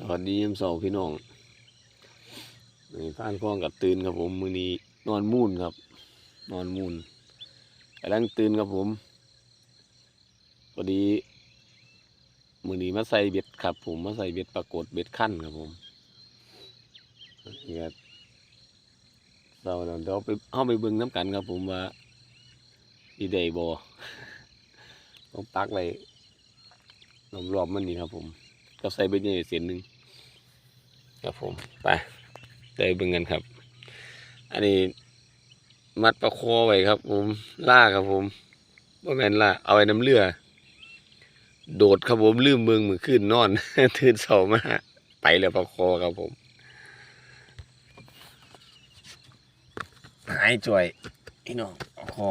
สวัสดียามเสาร์พี่น้องนี่ผ่านคล้องกับตื่นครับผมมือนี้นอนมูนครับ นอนมูนกำลังตื่นครับผมพอดีมือนี้มาใส่เบ็ดครับ ผมมาใส่เบ็ดปรากฏเบ็ดขั้นครับผมนี่ครับเสาร์เดี๋ยวไปเข้าไปเบิ่งน้ำกันครับผมว่าอีเดย์บอต้องปักไว้รอบๆมันนี่ครับผม ก็ใส่เบ็ดใหญ่เส้นหนึ่งครับผมไปได้เบิ่งกันครับ อันนี้มัดประคอไว้ครับ ผมล่าครับผมว่าแมนล่าเอาไว้น้ำเรือ โดดครับผมลืมเมืองมือขึ้นนอน ตื่นเสามาไปแล้วประคอครับผมหายจ่วยพี่น้องประคอ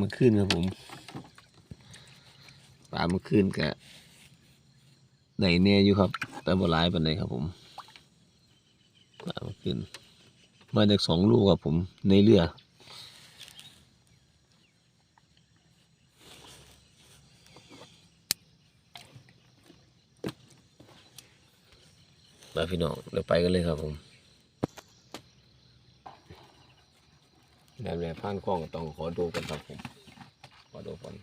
ปลาเมื่อคืนครับผมปลามื่อคืนกะไหนเน่อยู่ครับ แต่บ่ร้ายปานใดครับผมปลามื่อคืนมาจากสองลูกครับผมในเรือมาพี่น้องเดี๋ยวไปกันเลยครับผม แบบแบบ ผ่านกล้องต้องขอดูกันครับผมขอดูก่อนน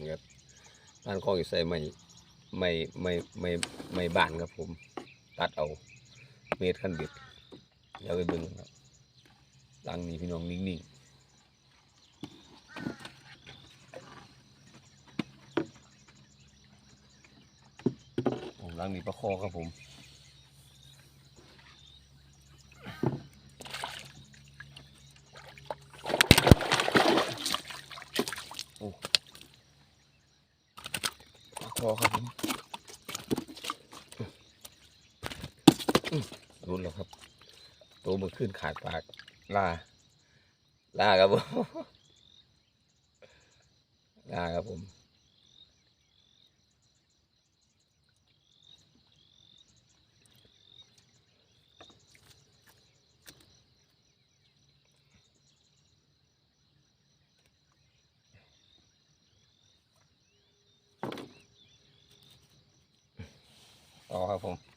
ี่ครับผ่านกล้องอยู่ใส่ไม่ไม่ไม่ไม่ไม่บานครับผม ตัดเอา เมตรขั้นเบ็ดเดี๋ยวไปบิ่งครับ หลังนี้พี่น้องนิ่งๆโอ้หลังนี้ประคอครับผมโอ้ประคอครับผมรุนแล้วครับ ตัวมันขึ้นขาดปาก ล่าล่าครับผมล่าครับผมอ๋อครับผม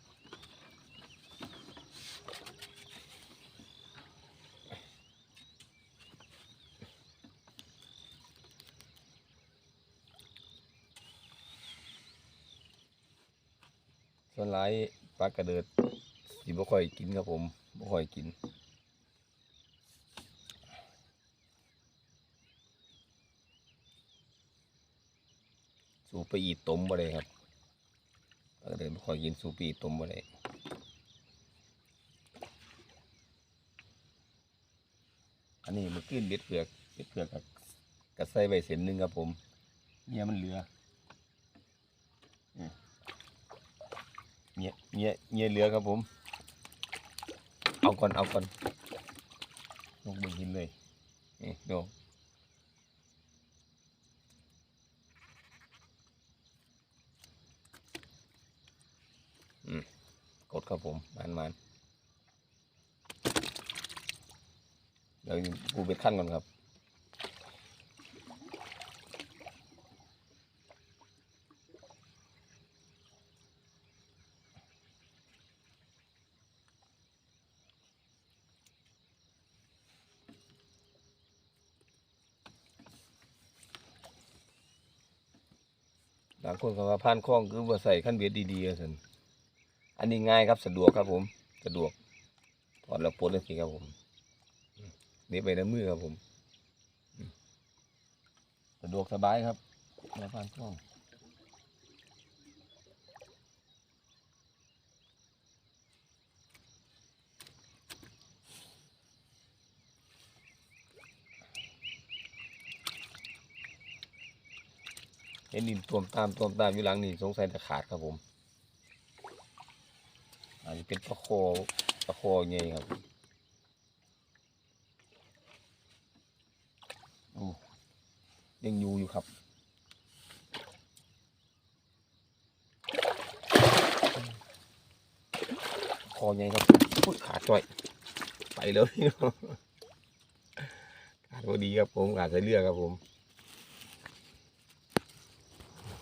ส่วนหลายปลากระเดิดสิบ่ค่อยกินครับผมบ่ค่อยกินสูบไปอีต้มบ่ได้ครับปลากระเดิดบ่ค่อยกินสูบไปอีต้มบ่ได้อันนี้มันขึ้นเบ็ดเผือกเบ็ดเผือกกับกระใส่ไว้เส้นหนึ่งครับผมเนี่ยมันเหลือ เงี้ยเงียเงียเหลือครับผม เอาก่อนเอาก่อนลงมือหินเลยนี่ดูอืมกดครับผมมันมันเดี๋ยวกูเบ็ดขั้นก่อนครับ คนก็ว่าผ่านคล้องคือว่าใส่ขั้นเบ็ดดีๆสินอันนี้ง่ายครับสะดวกครับผม สะดวกถอดแล้วปลดเลยสิครับผมนี่ไปในมือครับผมอืมสะดวกสบายครับแล้วผ่านคล้อง เห็นดินตวมตามตวมตามอยู่หลังนี่สงสัยจะขาดครับผมอาจจะเป็นตะโคตะโคใหญ่ครับโอ้ยังอยู่อยู่ครับคอใหญ่ครับพูดขาดจ่อยไปเลยขาดพอดีครับผมขาดใส่เลือครับผม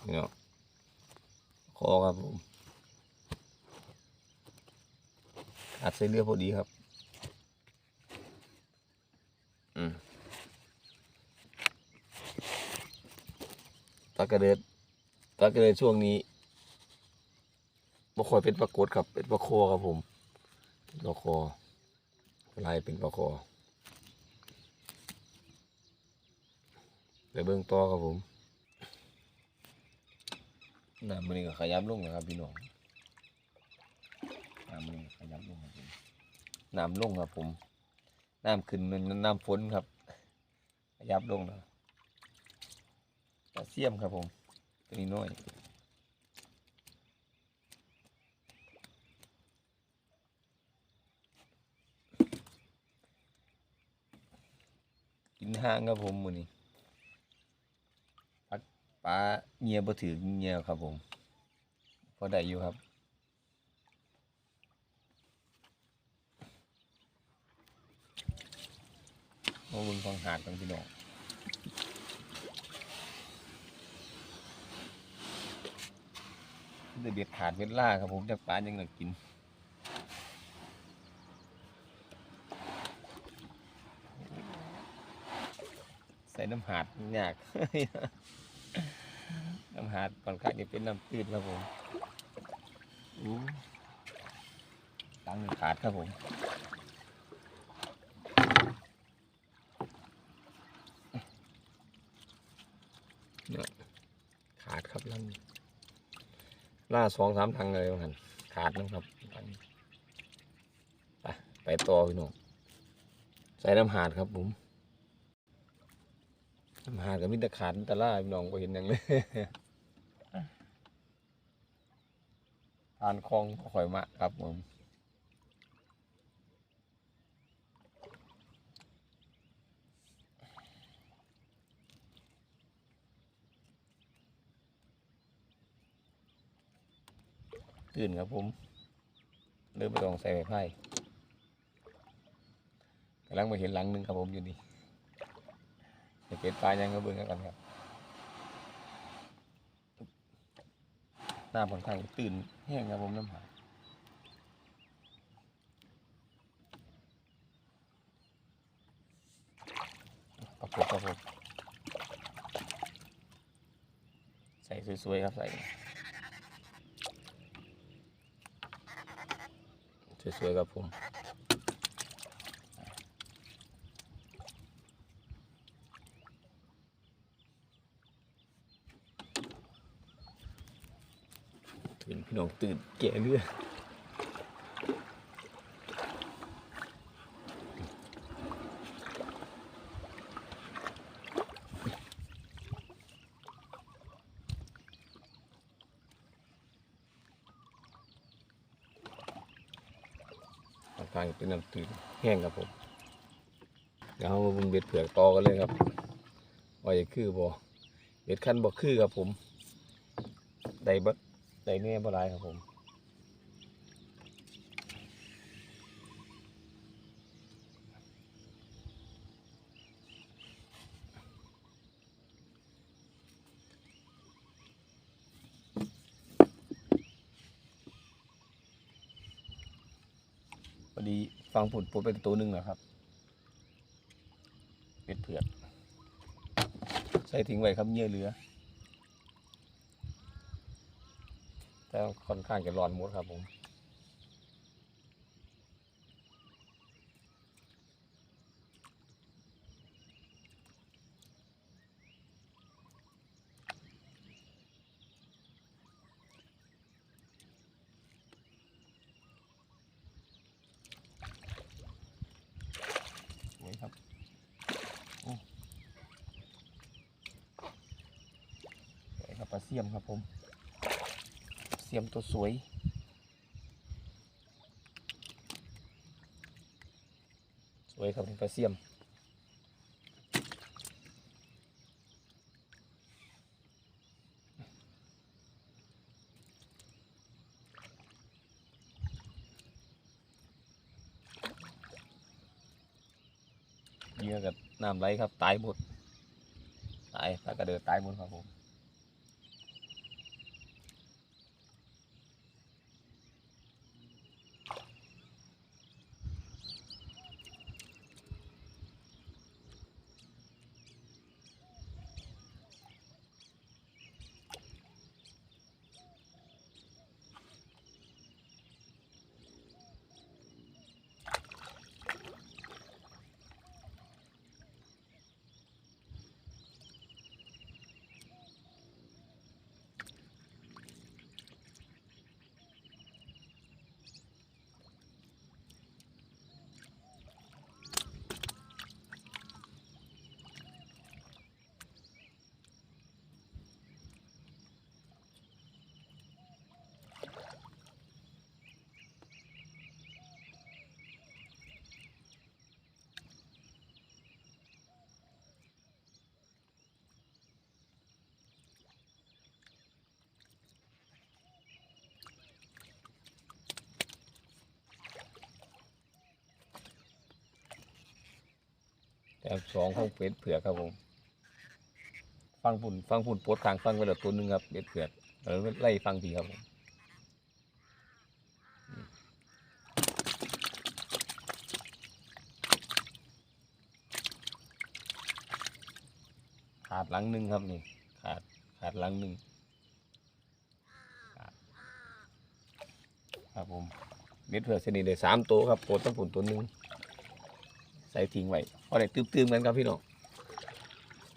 นี่เนาะคอครับผมขาดใส่เลือพอดีครับ อืมตากระเดิดตากระเดิดช่วงนี้บ่ค่อยเป็นปรากฏครับ เป็นปลาโคครับผมป็นปลาโคลายเป็นปลาโคไปเบิ่งต่อครับผม น้ำมันนี่ก็ขยับลงนะครับพี่น้องน้ำมันนี่ขยับลงครับผมน้ำลงครับผมน้ำขึ้นมันน้ำฝนครับ ขยับลงนะปลาเสียมครับผมตัวนี้น้อยกินห้างครับผมมือนี้ ปลาเงียบ่ถือเงียครับผมพอได้อยู่ครับมาบุญฟังหาดกันพี่น้องเดือดเบียดขาดเวล่าครับผมจากปลายังหนักกินใส่น้ำหาดยาก น้ำหาดก่อนข้างจะเป็นน้ำตื้นครับผมอู้งขาดครับผมขาดครับลังล่าสองสามทางเลยว่าหันขาดนะครับไปไปต่อพี่น้องใส่น้ำหาดครับผมน้ำหาดกับมิตรขาดมิตรล่าพี่น้องก็เห็นอย่างเลย ทานคลองข่อยมะครับผมตื่นครับผมเริ่มไปต้องใส่ไม้ไผ่กำลังมาเห็นหลังหนึงครับผมอยู่นี่จะเป็นปลายังก็เบิ่งกันครับ น้ำค่อนข้างตื่นแห้งครับผมน้ำหาประกบครับผมใส่สวยๆครับใส่สวยๆครับผม พี่น้องตื่นแก่เรื่อยค่อนข้างเป็นน้ำตื่นแห้งครับผม เดี๋ยวเรามาบุงเบ็ดเผือกต่อกันเลยครับว่าจะคือบ่เบ็ดคันบ่คือครับผม ได้บ่ ได้แน่บ่หลายครับผมพอดีฟังผุดปุดไปตัวหนึ่งนะครับเป็ดเผือก ใส่ทิ้งไว้ครับเยื่อเหลือ แต่ค่อนข้างจะร้อนหมดครับผมสวยครับโอ้ยครับเสียมครับผม สียมตัวสวย สวยครับปลาเสียมเยื่อกับน้ำไหลครับ ตายหมด ตายปลากระเดิดตายหมดครับผม แถวสองของเป็ดเผือกครับผม ฟังฝุ่นฟังฝุ่นปวดคางฟังไปแล้วตัวหนึ่งครับเป็ดเผือกเออไล่ฟังทีครับผมขาดหลังหนึ่งครับนี่ ขาดขาดหลังหนึ่งครับผมเม็ดเผือกชนิดได้สามตัวครับปวดต้องฝุ่นตัวหนึ่ง ใส่ทิ้งไว้พอได้ตื้มๆกันครับพี่น้อง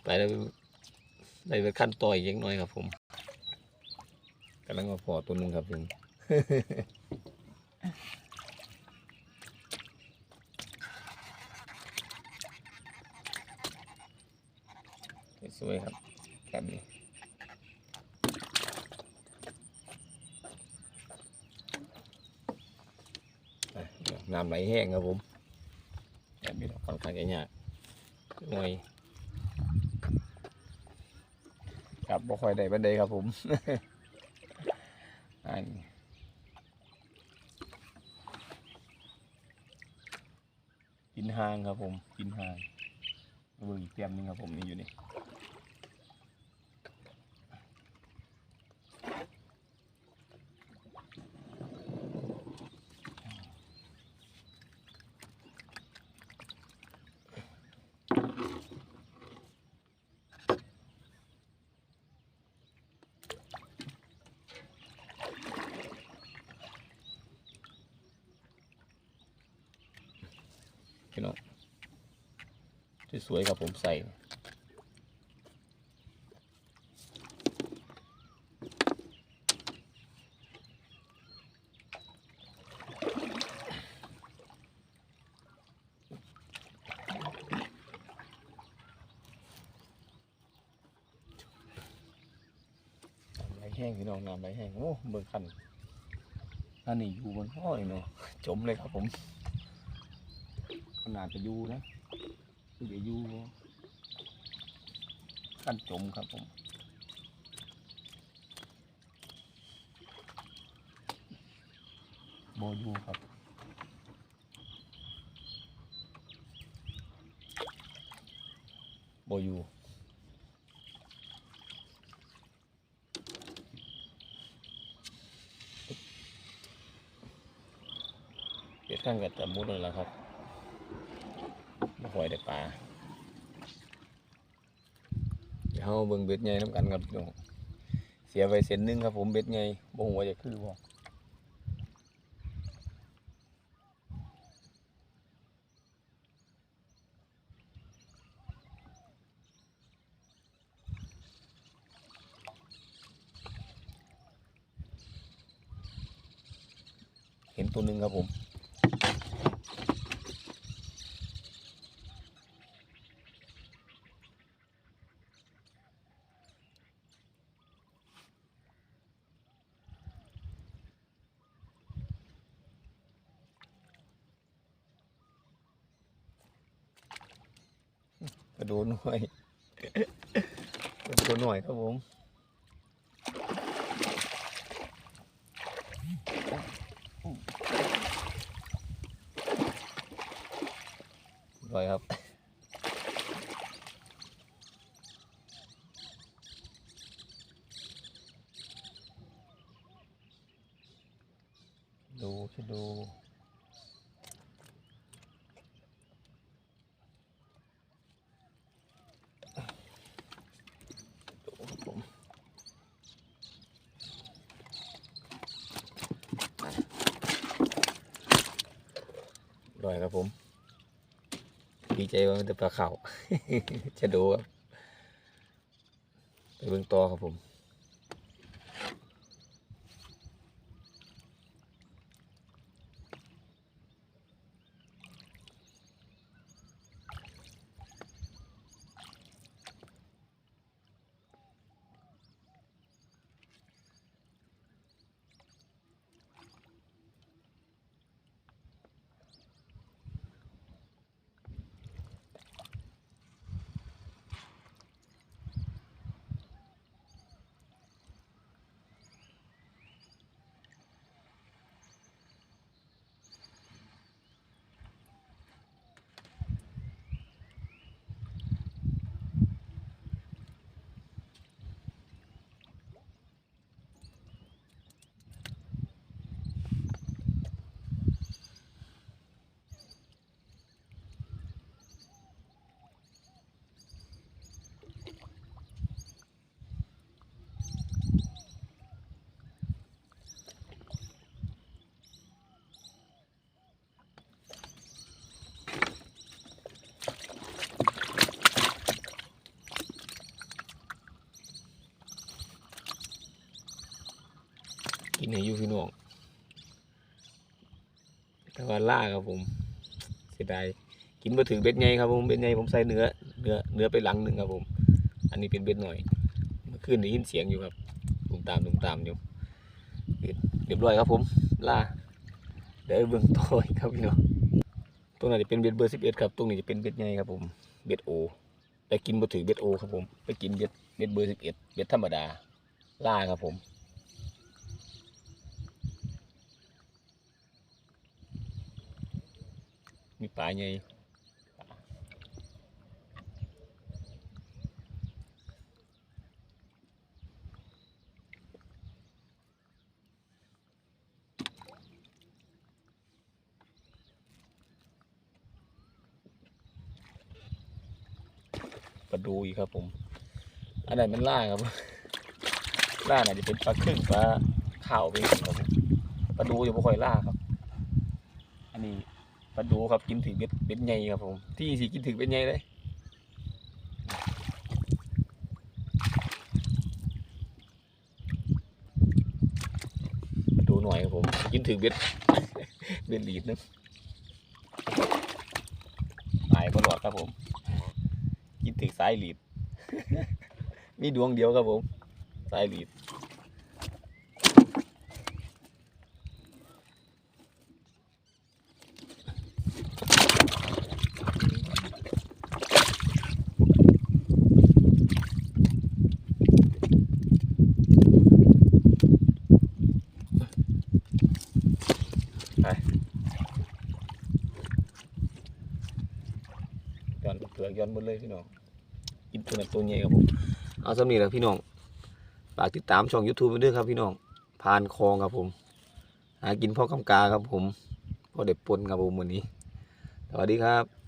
ไปแล้วได้ไปขั้นต่อยยังน้อยครับผมกำลังมาพอตัวหนึ่งครับถึงสวยครับแบบนี้น้ำไหลแห้งครับผม ข้างจะยากหน่อยครับบ่ค่อยได้บันไดครับผมอันกินหางครับผมกินหางเบิ่งอีกเตรียมนึงครับผมนี่อยู่นี่ พี่น้องสวยๆครับผมใส่น้ำไหลแห้งพี่น้องน้ำไหลแห้งโอ้เบิ่งคันอันนี้อยู่บนห้อยเนาะจมเลยครับผม นาดจะยูนะคือจะยู่บ่คันจมครับผมบอยูครับบอยูเบ็ดข้างกับจะมุดเลยล้วครับ หอยได้ปลาเดี๋ยวเราเบิ่งเบ็ดใหญ่น้ำกันครับพี่น้องเสียไปเส้นหนึงครับผมเบ็ดใหญ่บ่หัวาจะคือบ่เห็นตัวหนึ่งครับผม ระโดดหน่อยกระโดดหน่อยครับผมร่อยครับ ดูจะดู ดูครับผมร่อยครับผม ดี ใจว่ามันจะปลาเข่าจะดูครับ ไปเบื้องต่อครับผม แต่ว่าล่าครับผมเสียดายกินมาถึงเบ็ดไงครับผมเบ็ดไงผมใส่เนื้อเนื้อเนื้อไปหลังหนึ่งครับผม อันนี้เป็นเบ็ดหน่อยเมื่อคืนได้ยินเสียงอยู่ครับตุ้มตามตุ้มตามอยู่เรียบร้อยครับผมล่าเดี๋ยวเบิ่งต่ออีกครับพี่น้องตรงนั้นจะเป็นเบ็ดเบอร์สิบเอ็ดครับตรงนี้จะเป็นเบ็ดไงครับผมเบ็ดโอแต่กินมาถึงเบ็ดโอครับผมไปกินเบ็ดเบ็ดเบอร์สิบเอ็ดเบ็ดธรรมดาล่าครับผม มีปลาใหญ่ปลาดูอีกครับผม อันไหนมันล่าครับ ล่าน่ะจะเป็นปลาครึ่งปลาข่าวไปครับผมปลาดูอยู่บ่ค่อยล่าครับ อันนี้ ปลาดูครับกินถึงเบ็ดเบ็ดใหญ่ครับผม ที่สิกินถึงเบ็ดใหญ่เลยปลาดูหน่อยครับผม กินถึงเบ็ดเบ็ดหลีดนึงหายปลอดครับผม กินถึงสายหลีด มีดวงเดียวครับผม สายหลีด ย้อนเปลือก ย้อนหมดเลยพี่น้องกินตัวนั้นตัวใหญ่ครับผมเอาสำนีแล้วพี่น้องฝากติดตามช่อง YouTube ไปด้วยครับพี่น้องผ่านคลองครับผมหากินพ่อกำกาครับผมพ่อเด็บปนครับผมวันนี้ สวัสดีครับ